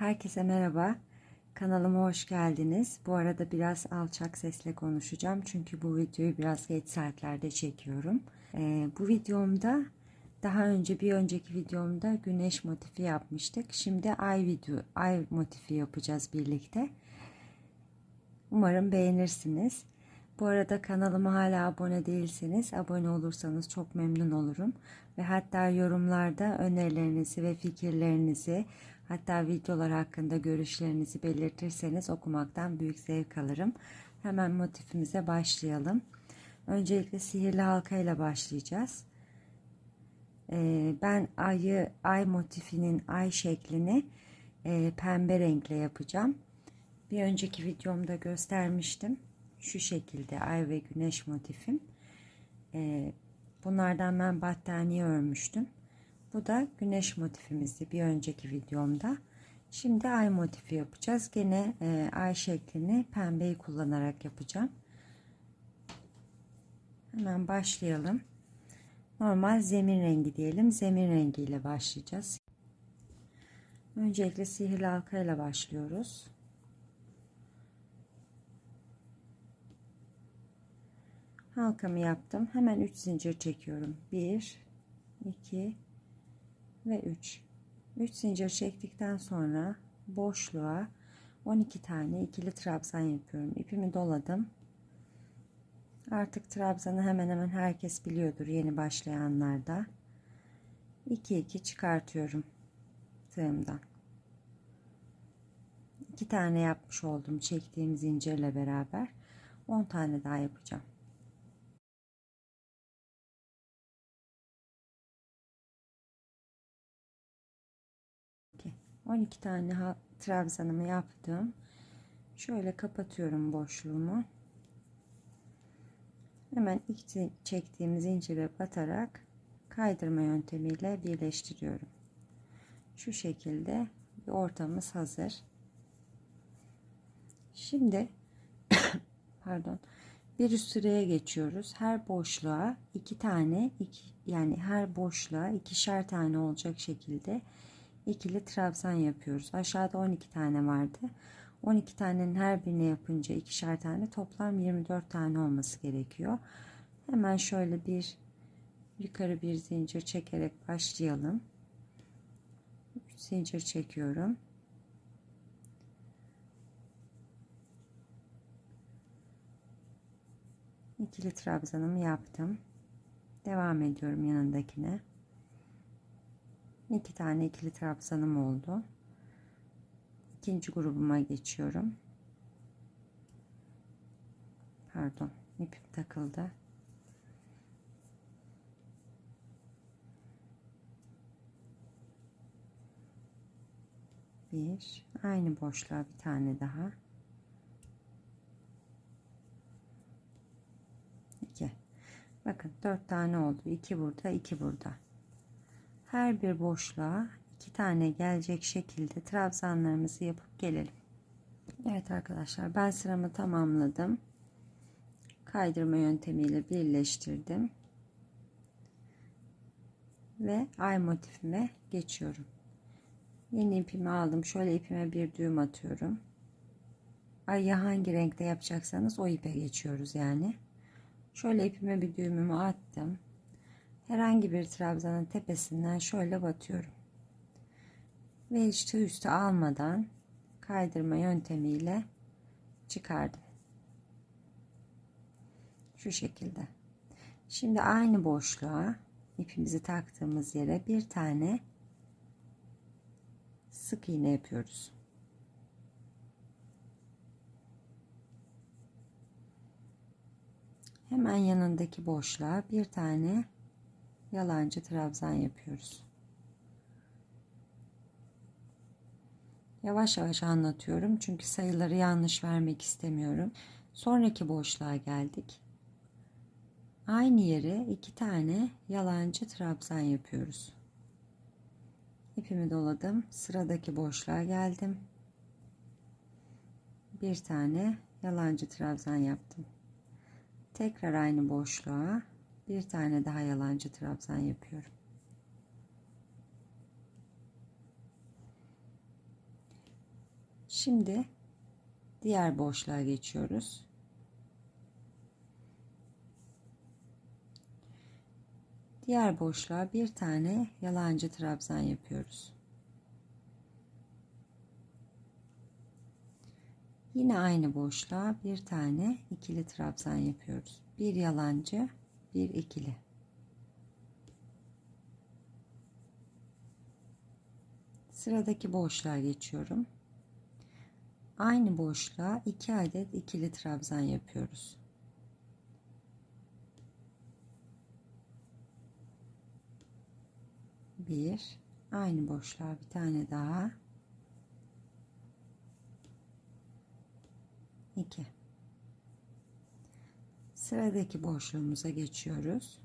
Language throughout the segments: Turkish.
Herkese merhaba. Kanalıma hoş geldiniz. Bu arada biraz alçak sesle konuşacağım. Çünkü bu videoyu biraz geç saatlerde çekiyorum. Ee, bu videomda daha önce bir önceki videomda güneş motifi yapmıştık. Şimdi ay video, ay motifi yapacağız birlikte. Umarım beğenirsiniz. Bu arada kanalıma hala abone değilseniz abone olursanız çok memnun olurum. Ve hatta yorumlarda önerilerinizi ve fikirlerinizi hatta videolar hakkında görüşlerinizi belirtirseniz okumaktan büyük zevk alırım. Hemen motifimize başlayalım. Öncelikle sihirli halka ile başlayacağız. Ee, ben ayı, ay motifinin ay şeklini e, pembe renkle yapacağım. Bir önceki videomda göstermiştim. Şu şekilde ay ve güneş motifim. Ee, bunlardan ben battaniye örmüştüm. Bu da güneş motifimizdi bir önceki videomda. Şimdi ay motifi yapacağız. Gene e, ay şeklini pembeyi kullanarak yapacağım. Hemen başlayalım. Normal zemin rengi diyelim. Zemin rengiyle başlayacağız. Öncelikle sihirli halka ile başlıyoruz. halkamı yaptım. Hemen 3 zincir çekiyorum. 1 2 ve 3. 3 zincir çektikten sonra boşluğa 12 tane ikili trabzan yapıyorum. İpimi doladım. Artık trabzanı hemen hemen herkes biliyordur yeni başlayanlarda. 2 2 çıkartıyorum tığımdan. 2 tane yapmış oldum çektiğim zincirle beraber. 10 tane daha yapacağım. 12 tane trabzanımı yaptım. Şöyle kapatıyorum boşluğumu. Hemen ilk çektiğim zincire batarak kaydırma yöntemiyle birleştiriyorum. Şu şekilde bir ortamız hazır. Şimdi pardon bir üst sıraya geçiyoruz. Her boşluğa iki tane iki, yani her boşluğa ikişer tane olacak şekilde ikili trabzan yapıyoruz. Aşağıda 12 tane vardı. 12 tanenin her birini yapınca ikişer tane toplam 24 tane olması gerekiyor. Hemen şöyle bir yukarı bir zincir çekerek başlayalım. 3 zincir çekiyorum. İkili trabzanımı yaptım. Devam ediyorum yanındakine iki tane ikili trabzanım oldu. İkinci grubuma geçiyorum. Pardon ipim takıldı. Bir aynı boşluğa bir tane daha. İki. Bakın dört tane oldu. İki burada iki burada her bir boşluğa iki tane gelecek şekilde trabzanlarımızı yapıp gelelim. Evet arkadaşlar ben sıramı tamamladım. Kaydırma yöntemiyle birleştirdim. Ve ay motifime geçiyorum. Yeni ipimi aldım. Şöyle ipime bir düğüm atıyorum. Ayı hangi renkte yapacaksanız o ipe geçiyoruz yani. Şöyle ipime bir düğümümü attım herhangi bir trabzanın tepesinden şöyle batıyorum. Ve hiç üstü almadan kaydırma yöntemiyle çıkardım. Şu şekilde. Şimdi aynı boşluğa ipimizi taktığımız yere bir tane sık iğne yapıyoruz. Hemen yanındaki boşluğa bir tane yalancı trabzan yapıyoruz. Yavaş yavaş anlatıyorum çünkü sayıları yanlış vermek istemiyorum. Sonraki boşluğa geldik. Aynı yere iki tane yalancı trabzan yapıyoruz. İpimi doladım. Sıradaki boşluğa geldim. Bir tane yalancı trabzan yaptım. Tekrar aynı boşluğa bir tane daha yalancı trabzan yapıyorum. Şimdi diğer boşluğa geçiyoruz. Diğer boşluğa bir tane yalancı trabzan yapıyoruz. Yine aynı boşluğa bir tane ikili trabzan yapıyoruz. Bir yalancı, bir ikili. Sıradaki boşluğa geçiyorum. Aynı boşluğa iki adet ikili trabzan yapıyoruz. Bir, aynı boşluğa bir tane daha. 2 sıradaki boşluğumuza geçiyoruz.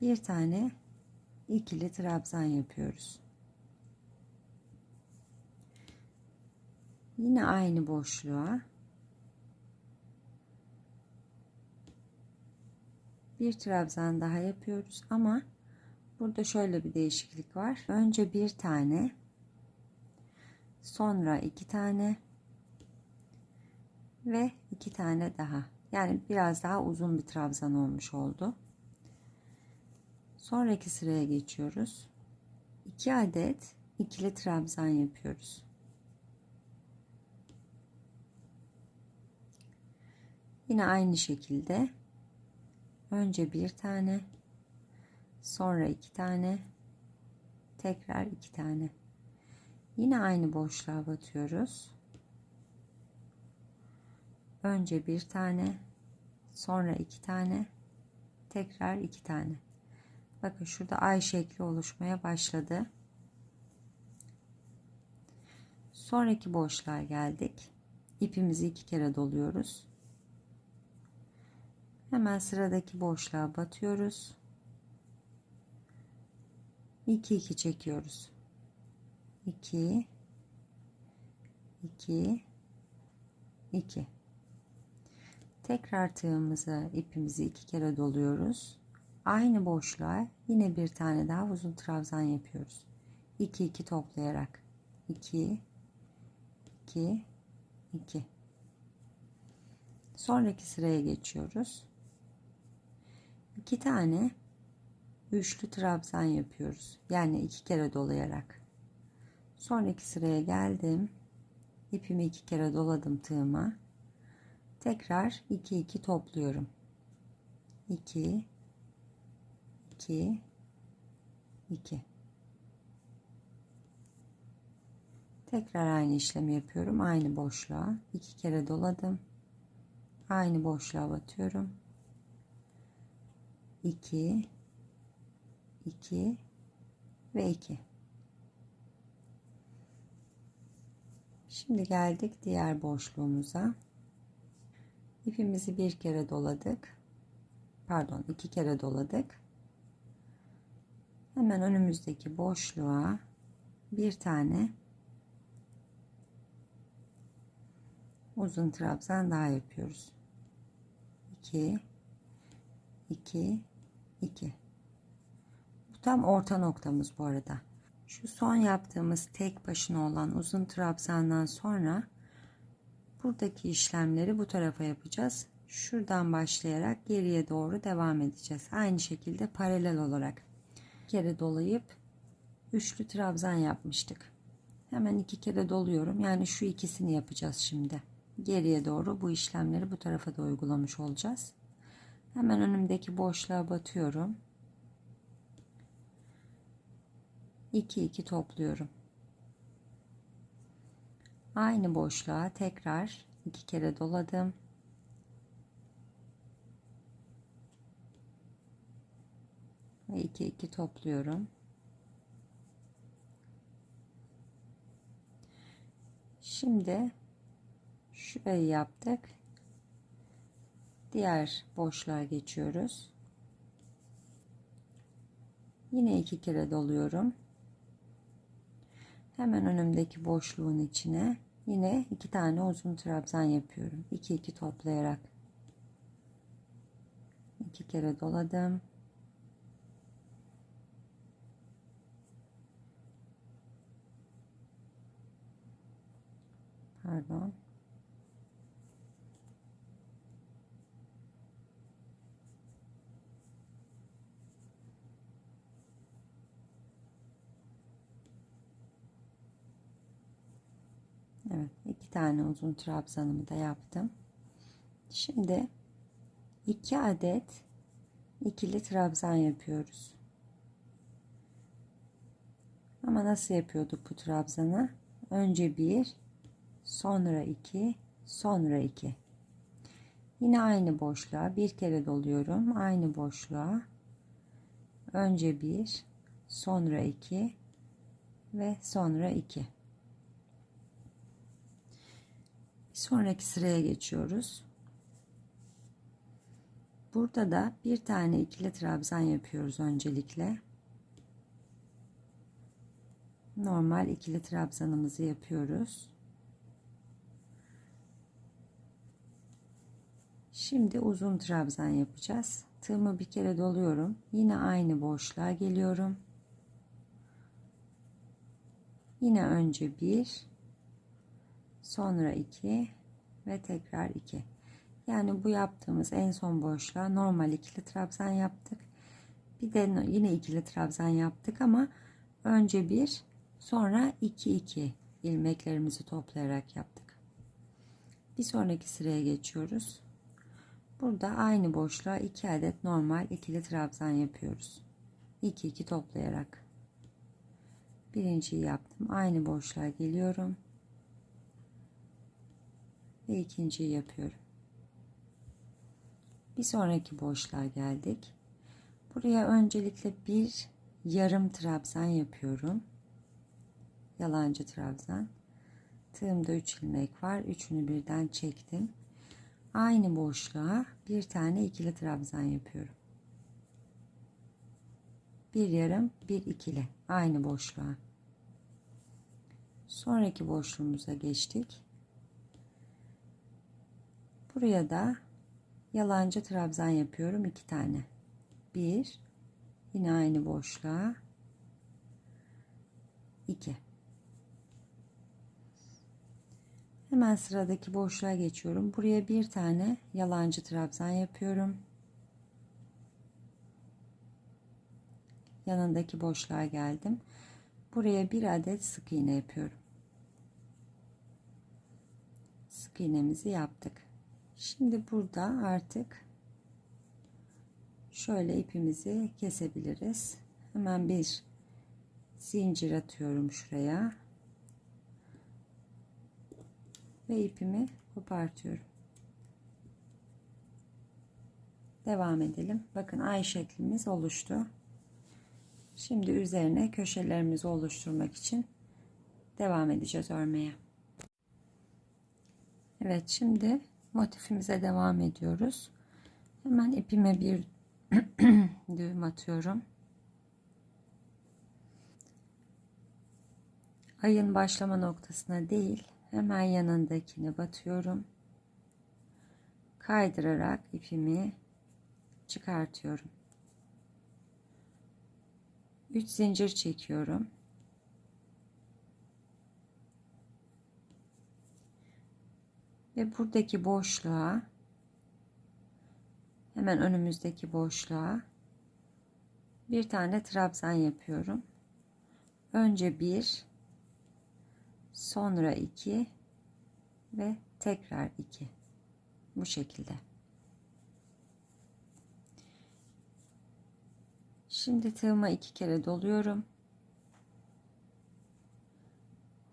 Bir tane ikili trabzan yapıyoruz. Yine aynı boşluğa bir trabzan daha yapıyoruz ama burada şöyle bir değişiklik var. Önce bir tane sonra iki tane ve iki tane daha. Yani biraz daha uzun bir trabzan olmuş oldu. Sonraki sıraya geçiyoruz. 2 adet ikili trabzan yapıyoruz. Yine aynı şekilde önce bir tane sonra iki tane tekrar iki tane. Yine aynı boşluğa batıyoruz. Önce bir tane, sonra iki tane, tekrar iki tane. Bakın şurada ay şekli oluşmaya başladı. Sonraki boşluğa geldik. İpimizi iki kere doluyoruz. Hemen sıradaki boşluğa batıyoruz. 2 2 çekiyoruz. 2 2 2 tekrar tığımızı ipimizi iki kere doluyoruz. Aynı boşluğa yine bir tane daha uzun trabzan yapıyoruz. 2 2 toplayarak. 2 2 2 sonraki sıraya geçiyoruz. 2 tane üçlü trabzan yapıyoruz. Yani iki kere dolayarak. Sonraki sıraya geldim. İpimi iki kere doladım tığıma tekrar 2 2 topluyorum. 2 2 2 tekrar aynı işlemi yapıyorum. Aynı boşluğa iki kere doladım. Aynı boşluğa batıyorum. 2 2 ve 2 Şimdi geldik diğer boşluğumuza. İpimizi bir kere doladık. Pardon, iki kere doladık. Hemen önümüzdeki boşluğa bir tane uzun trabzan daha yapıyoruz. 2 2 2 Bu tam orta noktamız bu arada. Şu son yaptığımız tek başına olan uzun trabzandan sonra buradaki işlemleri bu tarafa yapacağız. Şuradan başlayarak geriye doğru devam edeceğiz. Aynı şekilde paralel olarak bir kere dolayıp üçlü trabzan yapmıştık. Hemen iki kere doluyorum. Yani şu ikisini yapacağız şimdi. Geriye doğru bu işlemleri bu tarafa da uygulamış olacağız. Hemen önümdeki boşluğa batıyorum. 2 2 topluyorum. Aynı boşluğa tekrar iki kere doladım. Ve 2 2 topluyorum. Şimdi şurayı yaptık. Diğer boşluğa geçiyoruz. Yine iki kere doluyorum. Hemen önümdeki boşluğun içine yine iki tane uzun trabzan yapıyorum. 2 2 toplayarak. iki kere doladım. Pardon. Evet, iki tane uzun trabzanımı da yaptım. Şimdi iki adet ikili trabzan yapıyoruz. Ama nasıl yapıyorduk bu trabzanı? Önce bir, sonra iki, sonra iki. Yine aynı boşluğa bir kere doluyorum. Aynı boşluğa. Önce bir, sonra iki ve sonra iki. Sonraki sıraya geçiyoruz. Burada da bir tane ikili trabzan yapıyoruz öncelikle. Normal ikili trabzanımızı yapıyoruz. Şimdi uzun trabzan yapacağız. Tığımı bir kere doluyorum. Yine aynı boşluğa geliyorum. Yine önce bir, sonra 2 ve tekrar 2. Yani bu yaptığımız en son boşluğa normal ikili trabzan yaptık. Bir de yine ikili trabzan yaptık ama önce bir sonra 2 2 ilmeklerimizi toplayarak yaptık. Bir sonraki sıraya geçiyoruz. Burada aynı boşluğa 2 adet normal ikili trabzan yapıyoruz. 2 2 toplayarak. Birinciyi yaptım. Aynı boşluğa geliyorum ve ikinciyi yapıyorum. Bir sonraki boşluğa geldik. Buraya öncelikle bir yarım trabzan yapıyorum. Yalancı trabzan. Tığımda 3 ilmek var. Üçünü birden çektim. Aynı boşluğa bir tane ikili trabzan yapıyorum. Bir yarım, bir ikili. Aynı boşluğa. Sonraki boşluğumuza geçtik. Buraya da yalancı trabzan yapıyorum iki tane. Bir, yine aynı boşluğa. iki. Hemen sıradaki boşluğa geçiyorum. Buraya bir tane yalancı trabzan yapıyorum. Yanındaki boşluğa geldim. Buraya bir adet sık iğne yapıyorum. Sık iğnemizi yaptık. Şimdi burada artık şöyle ipimizi kesebiliriz. Hemen bir zincir atıyorum şuraya. Ve ipimi kopartıyorum. Devam edelim. Bakın ay şeklimiz oluştu. Şimdi üzerine köşelerimizi oluşturmak için devam edeceğiz örmeye. Evet şimdi motifimize devam ediyoruz. Hemen ipime bir düğüm atıyorum. Ayın başlama noktasına değil, hemen yanındakine batıyorum. Kaydırarak ipimi çıkartıyorum. 3 zincir çekiyorum. Ve buradaki boşluğa hemen önümüzdeki boşluğa bir tane trabzan yapıyorum. Önce bir, sonra iki ve tekrar iki. Bu şekilde. Şimdi tığıma iki kere doluyorum.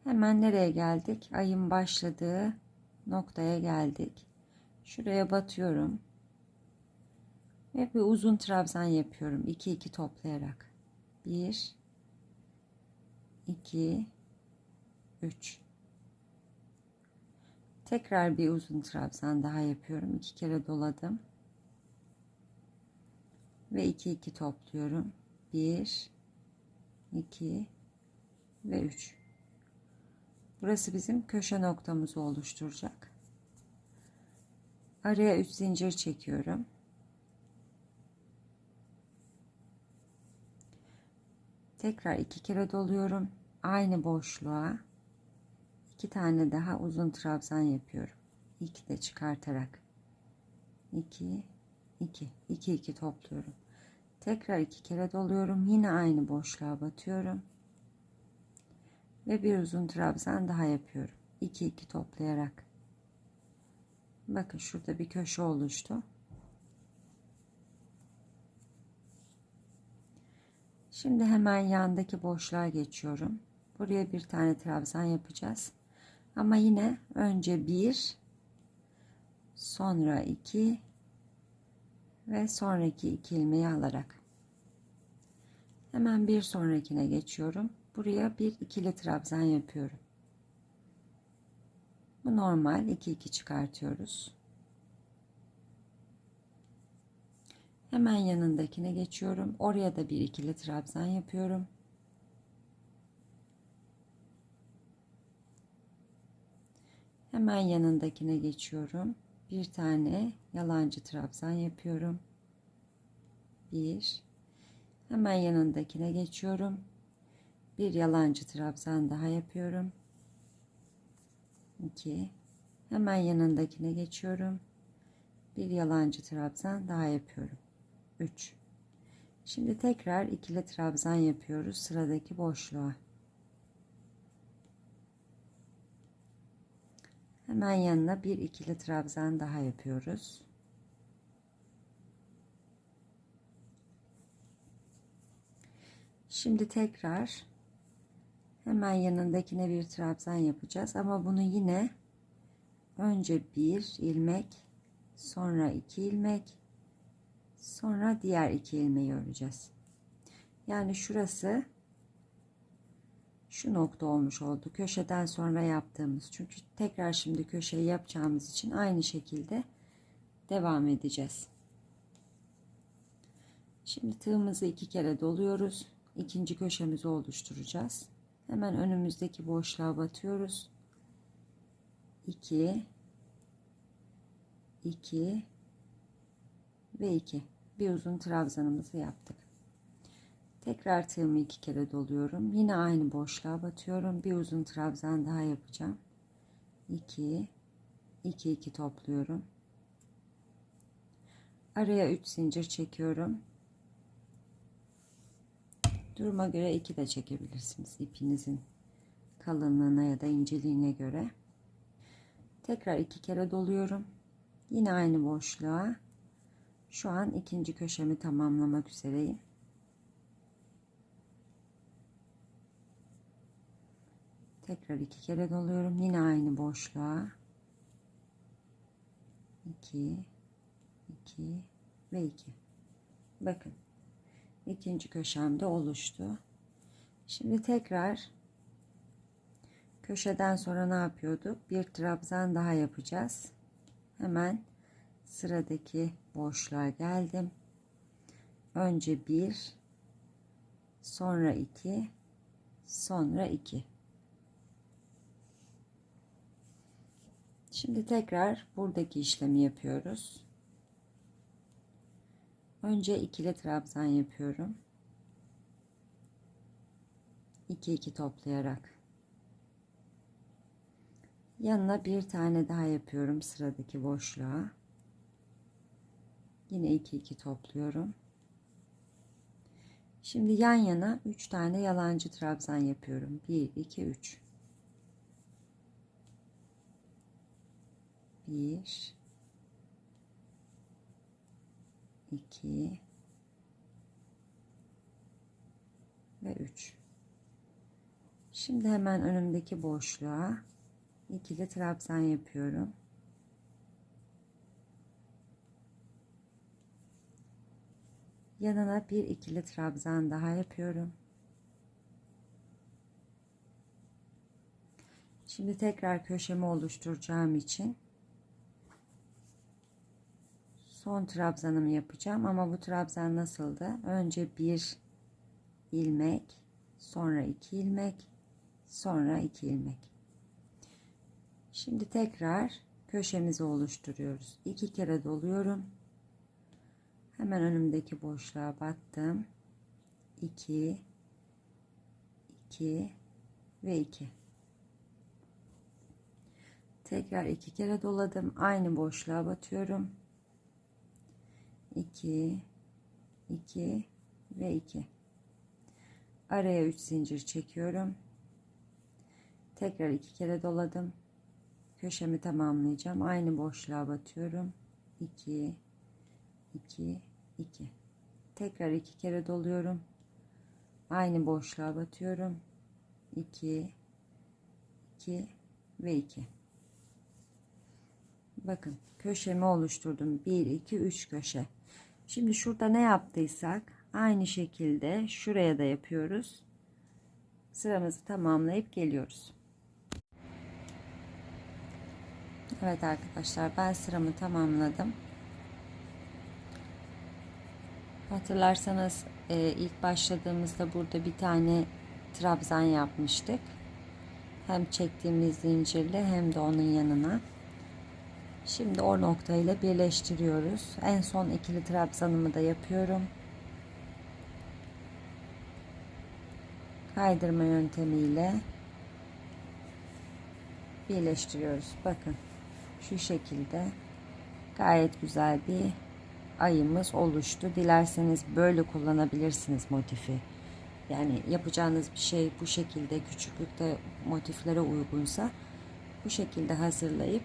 Hemen nereye geldik? Ayın başladığı noktaya geldik. Şuraya batıyorum. Ve bir uzun trabzan yapıyorum. 2 2 toplayarak. 1 2 3 Tekrar bir uzun trabzan daha yapıyorum. 2 kere doladım. Ve 2 2 topluyorum. 1 2 ve 3 Burası bizim köşe noktamızı oluşturacak. Araya 3 zincir çekiyorum. Tekrar iki kere doluyorum. Aynı boşluğa iki tane daha uzun trabzan yapıyorum. İki de çıkartarak. 2 2 2 2 topluyorum. Tekrar iki kere doluyorum. Yine aynı boşluğa batıyorum. Ve bir uzun trabzan daha yapıyorum. 2 2 toplayarak. Bakın şurada bir köşe oluştu. Şimdi hemen yandaki boşluğa geçiyorum. Buraya bir tane trabzan yapacağız. Ama yine önce bir, sonra iki ve sonraki iki ilmeği alarak. Hemen bir sonrakine geçiyorum. Buraya bir ikili trabzan yapıyorum. Bu normal 2 2 çıkartıyoruz. Hemen yanındakine geçiyorum. Oraya da bir ikili trabzan yapıyorum. Hemen yanındakine geçiyorum. Bir tane yalancı trabzan yapıyorum. Bir. Hemen yanındakine geçiyorum. Bir yalancı trabzan daha yapıyorum. 2 hemen yanındakine geçiyorum. Bir yalancı trabzan daha yapıyorum. 3 şimdi tekrar ikili trabzan yapıyoruz sıradaki boşluğa. Hemen yanına bir ikili trabzan daha yapıyoruz. Şimdi tekrar Hemen yanındakine bir trabzan yapacağız ama bunu yine önce bir ilmek sonra iki ilmek sonra diğer iki ilmeği öreceğiz. Yani şurası şu nokta olmuş oldu. Köşeden sonra yaptığımız. Çünkü tekrar şimdi köşeyi yapacağımız için aynı şekilde devam edeceğiz. Şimdi tığımızı iki kere doluyoruz. İkinci köşemizi oluşturacağız. Hemen önümüzdeki boşluğa batıyoruz. 2 2 ve 2 bir uzun trabzanımızı yaptık. Tekrar tığımı iki kere doluyorum. Yine aynı boşluğa batıyorum. Bir uzun trabzan daha yapacağım. 2 2 2 topluyorum. Araya 3 zincir çekiyorum. Duruma göre iki de çekebilirsiniz ipinizin kalınlığına ya da inceliğine göre. Tekrar iki kere doluyorum. Yine aynı boşluğa. Şu an ikinci köşemi tamamlamak üzereyim. Tekrar iki kere doluyorum. Yine aynı boşluğa. 2 2 ve 2. Bakın ikinci köşemde oluştu. Şimdi tekrar köşeden sonra ne yapıyorduk? Bir trabzan daha yapacağız. Hemen sıradaki boşluğa geldim. Önce bir, sonra iki, sonra iki. Şimdi tekrar buradaki işlemi yapıyoruz. Önce ikili trabzan yapıyorum. 2 2 toplayarak. Yanına bir tane daha yapıyorum sıradaki boşluğa. Yine 2 2 topluyorum. Şimdi yan yana 3 tane yalancı trabzan yapıyorum. 1 2 3. 1 2 ve 3 şimdi hemen önümdeki boşluğa ikili trabzan yapıyorum. Yanına bir ikili trabzan daha yapıyorum. Şimdi tekrar köşemi oluşturacağım için son trabzanımı yapacağım ama bu trabzan nasıldı? Önce bir ilmek, sonra iki ilmek, sonra iki ilmek. Şimdi tekrar köşemizi oluşturuyoruz. İki kere doluyorum. Hemen önümdeki boşluğa battım. 2 2 ve 2. Tekrar iki kere doladım. Aynı boşluğa batıyorum. 2 2 ve 2. Araya 3 zincir çekiyorum. Tekrar iki kere doladım. Köşemi tamamlayacağım. Aynı boşluğa batıyorum. 2 2 2. Tekrar iki kere doluyorum. Aynı boşluğa batıyorum. 2 2 ve 2. Bakın köşemi oluşturdum. 1 2 3 köşe. Şimdi şurada ne yaptıysak aynı şekilde şuraya da yapıyoruz. Sıramızı tamamlayıp geliyoruz. Evet arkadaşlar ben sıramı tamamladım. Hatırlarsanız e, ilk başladığımızda burada bir tane trabzan yapmıştık. Hem çektiğimiz zincirle hem de onun yanına. Şimdi o noktayla birleştiriyoruz. En son ikili trabzanımı da yapıyorum. Kaydırma yöntemiyle birleştiriyoruz. Bakın şu şekilde gayet güzel bir ayımız oluştu. Dilerseniz böyle kullanabilirsiniz motifi. Yani yapacağınız bir şey bu şekilde küçüklükte motiflere uygunsa bu şekilde hazırlayıp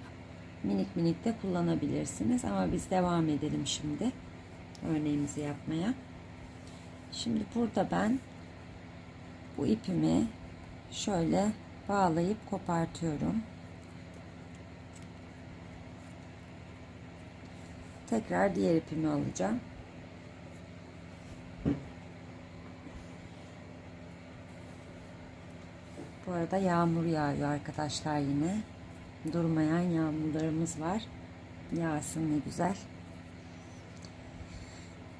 minik minik de kullanabilirsiniz. Ama biz devam edelim şimdi örneğimizi yapmaya. Şimdi burada ben bu ipimi şöyle bağlayıp kopartıyorum. Tekrar diğer ipimi alacağım. Bu arada yağmur yağıyor arkadaşlar yine. Durmayan yağmurlarımız var. Yağsın ne güzel.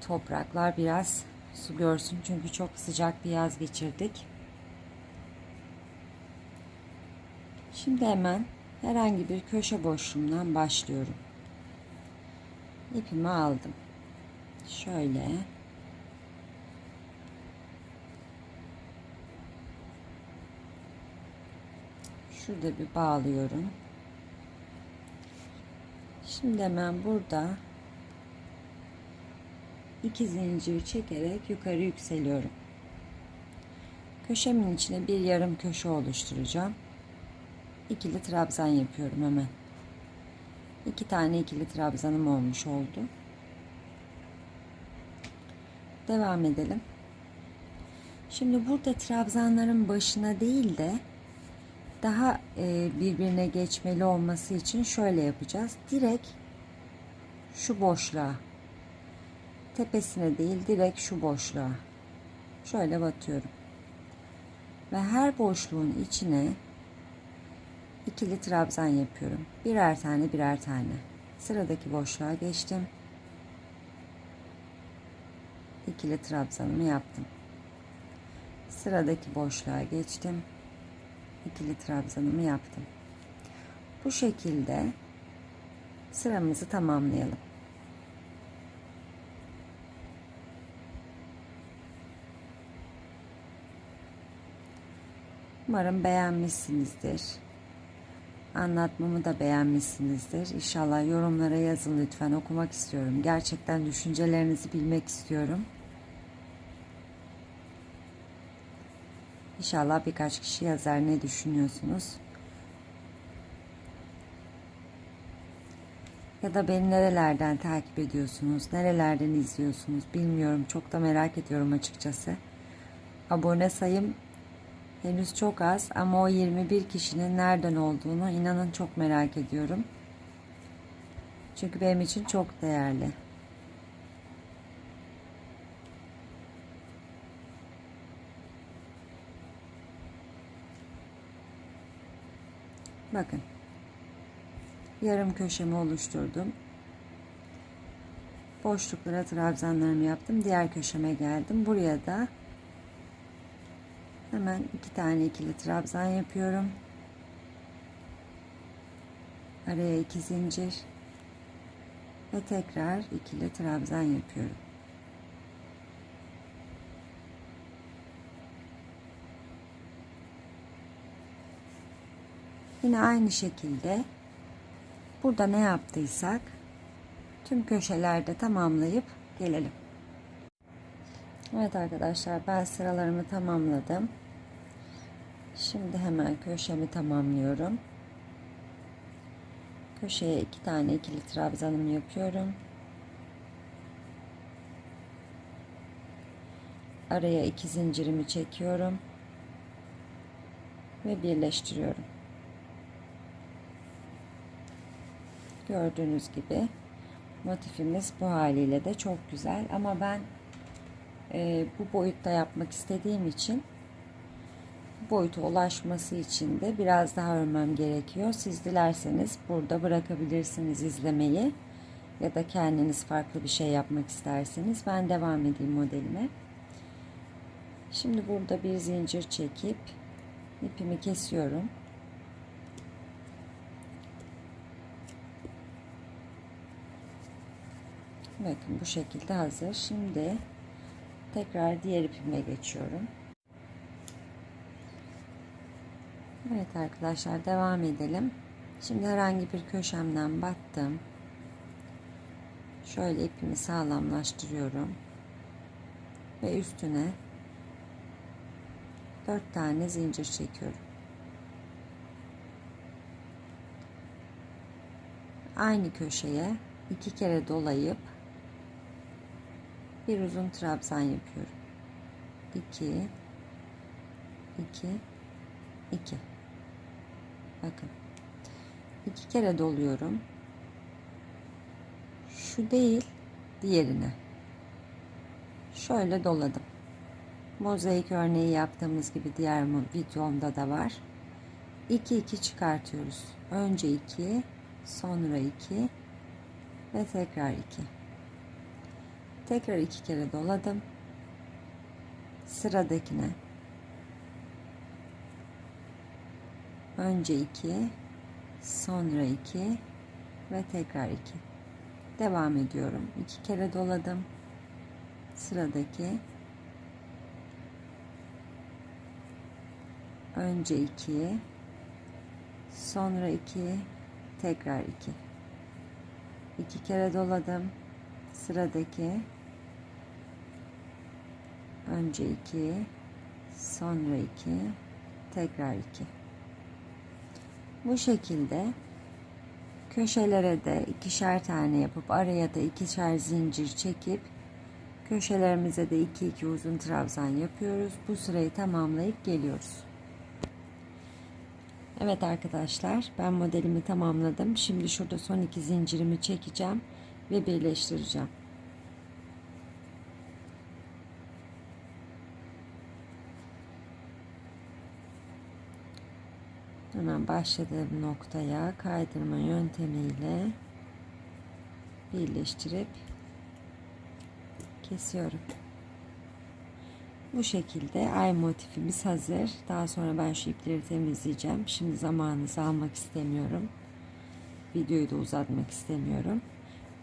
Topraklar biraz su görsün çünkü çok sıcak bir yaz geçirdik. Şimdi hemen herhangi bir köşe boşluğundan başlıyorum. İpimi aldım. Şöyle şurada bir bağlıyorum. Şimdi hemen burada iki zincir çekerek yukarı yükseliyorum. Köşemin içine bir yarım köşe oluşturacağım. İkili trabzan yapıyorum hemen. İki tane ikili trabzanım olmuş oldu. Devam edelim. Şimdi burada trabzanların başına değil de daha e, birbirine geçmeli olması için şöyle yapacağız. Direkt şu boşluğa tepesine değil direkt şu boşluğa şöyle batıyorum. Ve her boşluğun içine ikili trabzan yapıyorum. Birer tane birer tane. Sıradaki boşluğa geçtim. İkili trabzanımı yaptım. Sıradaki boşluğa geçtim. İkili trabzanımı yaptım. Bu şekilde sıramızı tamamlayalım. Umarım beğenmişsinizdir. Anlatmamı da beğenmişsinizdir. İnşallah yorumlara yazın lütfen. Okumak istiyorum. Gerçekten düşüncelerinizi bilmek istiyorum. İnşallah birkaç kişi yazar ne düşünüyorsunuz. Ya da beni nerelerden takip ediyorsunuz, nerelerden izliyorsunuz bilmiyorum. Çok da merak ediyorum açıkçası. Abone sayım henüz çok az ama o 21 kişinin nereden olduğunu inanın çok merak ediyorum. Çünkü benim için çok değerli. Bakın. Yarım köşemi oluşturdum. Boşluklara trabzanlarımı yaptım. Diğer köşeme geldim. Buraya da hemen iki tane ikili trabzan yapıyorum. Araya iki zincir ve tekrar ikili trabzan yapıyorum. Yine aynı şekilde burada ne yaptıysak tüm köşelerde tamamlayıp gelelim. Evet arkadaşlar ben sıralarımı tamamladım. Şimdi hemen köşemi tamamlıyorum. Köşeye iki tane ikili trabzanım yapıyorum. Araya iki zincirimi çekiyorum ve birleştiriyorum. Gördüğünüz gibi motifimiz bu haliyle de çok güzel ama ben e, bu boyutta yapmak istediğim için boyuta ulaşması için de biraz daha örmem gerekiyor. Siz dilerseniz burada bırakabilirsiniz izlemeyi ya da kendiniz farklı bir şey yapmak isterseniz ben devam edeyim modelime. Şimdi burada bir zincir çekip ipimi kesiyorum. Bakın bu şekilde hazır. Şimdi tekrar diğer ipime geçiyorum. Evet arkadaşlar devam edelim. Şimdi herhangi bir köşemden battım. Şöyle ipimi sağlamlaştırıyorum. Ve üstüne 4 tane zincir çekiyorum. Aynı köşeye iki kere dolayıp bir uzun trabzan yapıyorum. 2 2 2 Bakın. iki kere doluyorum. Şu değil, diğerine. Şöyle doladım. Mozaik örneği yaptığımız gibi diğer videomda da var. 2 2 çıkartıyoruz. Önce 2, sonra 2 ve tekrar 2. Tekrar iki kere doladım. Sıradakine Önce 2, sonra 2 ve tekrar 2. Devam ediyorum. 2 kere doladım. Sıradaki önce 2, sonra 2, tekrar 2. 2 kere doladım. Sıradaki önce 2, sonra 2, tekrar 2. Bu şekilde köşelere de ikişer tane yapıp araya da ikişer zincir çekip köşelerimize de 2 2 uzun trabzan yapıyoruz. Bu sırayı tamamlayıp geliyoruz. Evet arkadaşlar ben modelimi tamamladım. Şimdi şurada son iki zincirimi çekeceğim ve birleştireceğim. Hemen başladığım noktaya kaydırma yöntemiyle birleştirip kesiyorum. Bu şekilde ay motifimiz hazır. Daha sonra ben şu ipleri temizleyeceğim. Şimdi zamanınızı almak istemiyorum. Videoyu da uzatmak istemiyorum.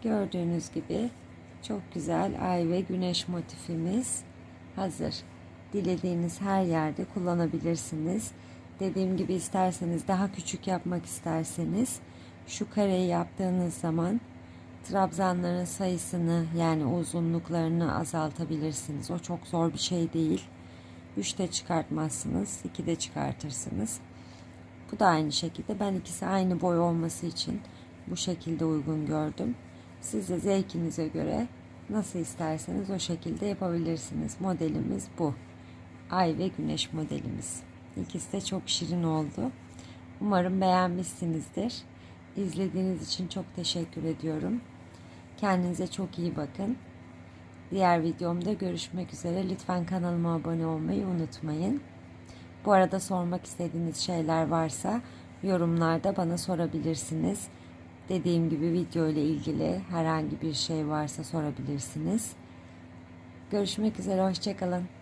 Gördüğünüz gibi çok güzel ay ve güneş motifimiz hazır. Dilediğiniz her yerde kullanabilirsiniz. Dediğim gibi isterseniz daha küçük yapmak isterseniz şu kareyi yaptığınız zaman trabzanların sayısını yani uzunluklarını azaltabilirsiniz. O çok zor bir şey değil. 3'te çıkartmazsınız. 2'de çıkartırsınız. Bu da aynı şekilde. Ben ikisi aynı boy olması için bu şekilde uygun gördüm. Siz de zevkinize göre nasıl isterseniz o şekilde yapabilirsiniz. Modelimiz bu. Ay ve güneş modelimiz. İkisi de çok şirin oldu. Umarım beğenmişsinizdir. İzlediğiniz için çok teşekkür ediyorum. Kendinize çok iyi bakın. Diğer videomda görüşmek üzere. Lütfen kanalıma abone olmayı unutmayın. Bu arada sormak istediğiniz şeyler varsa yorumlarda bana sorabilirsiniz. Dediğim gibi video ile ilgili herhangi bir şey varsa sorabilirsiniz. Görüşmek üzere. Hoşçakalın.